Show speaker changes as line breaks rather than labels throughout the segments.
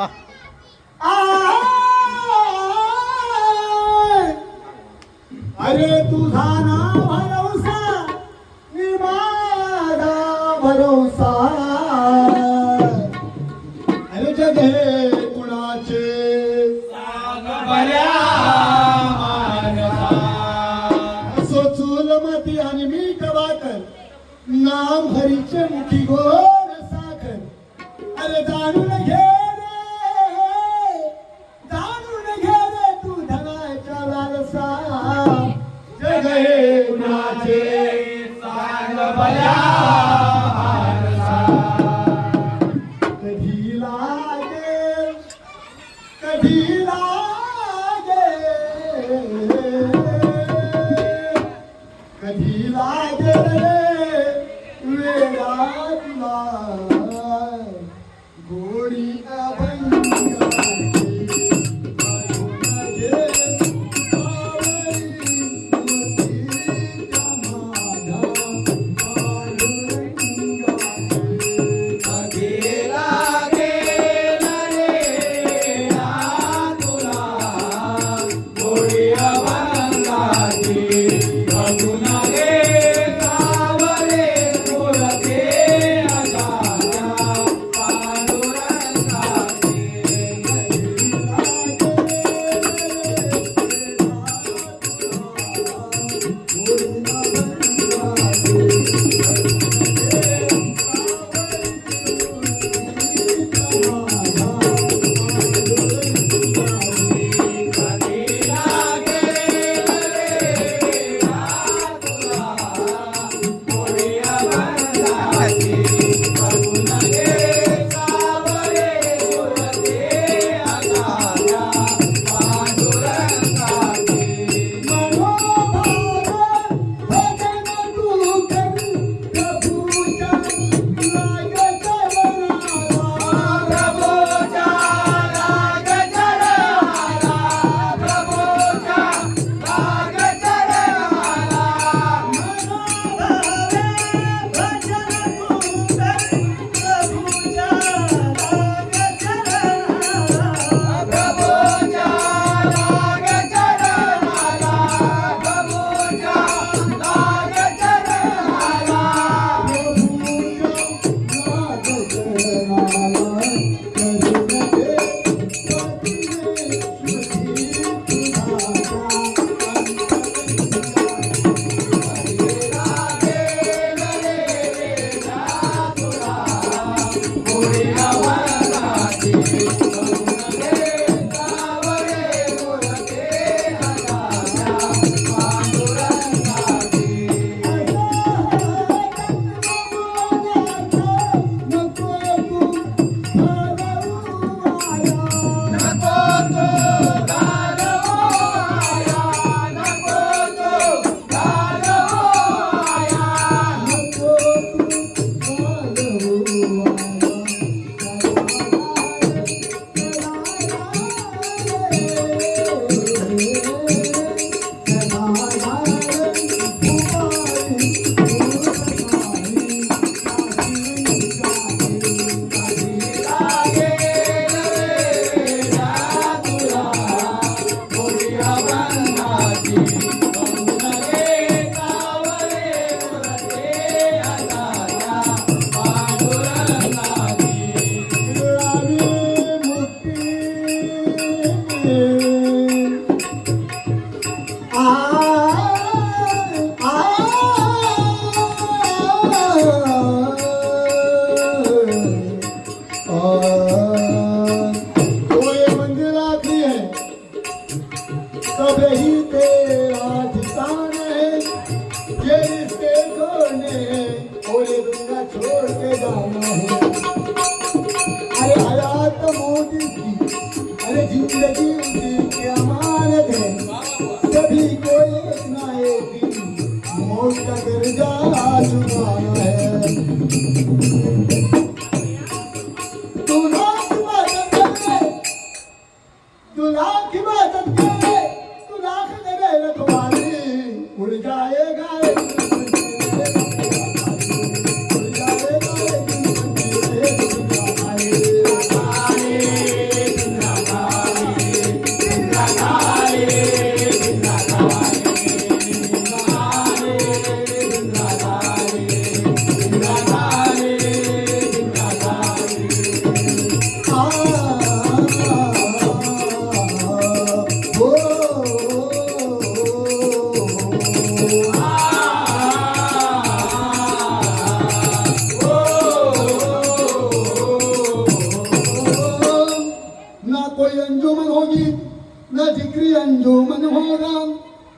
वा.
अरे तुझा ना भरोसा मी माझा भरोसा. अरे जग हे कुणाचे असो चूल माती आणि मी कवाकर नाम हरीचे मुखी गो.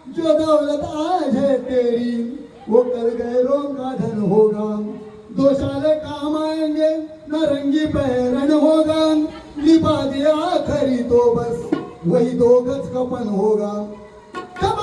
जो दौलत आज है तेरी, वो कल गैरों का धन होगा। दो साले काम आएँगे नारंगी पहरन होगा। लिपा दिया खरी तो बस, वही दो गज कपन होगा। जब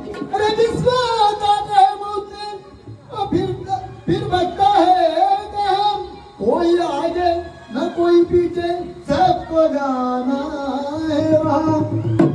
कोई आगे न कोई पीछे सबको जाना है वहाँ।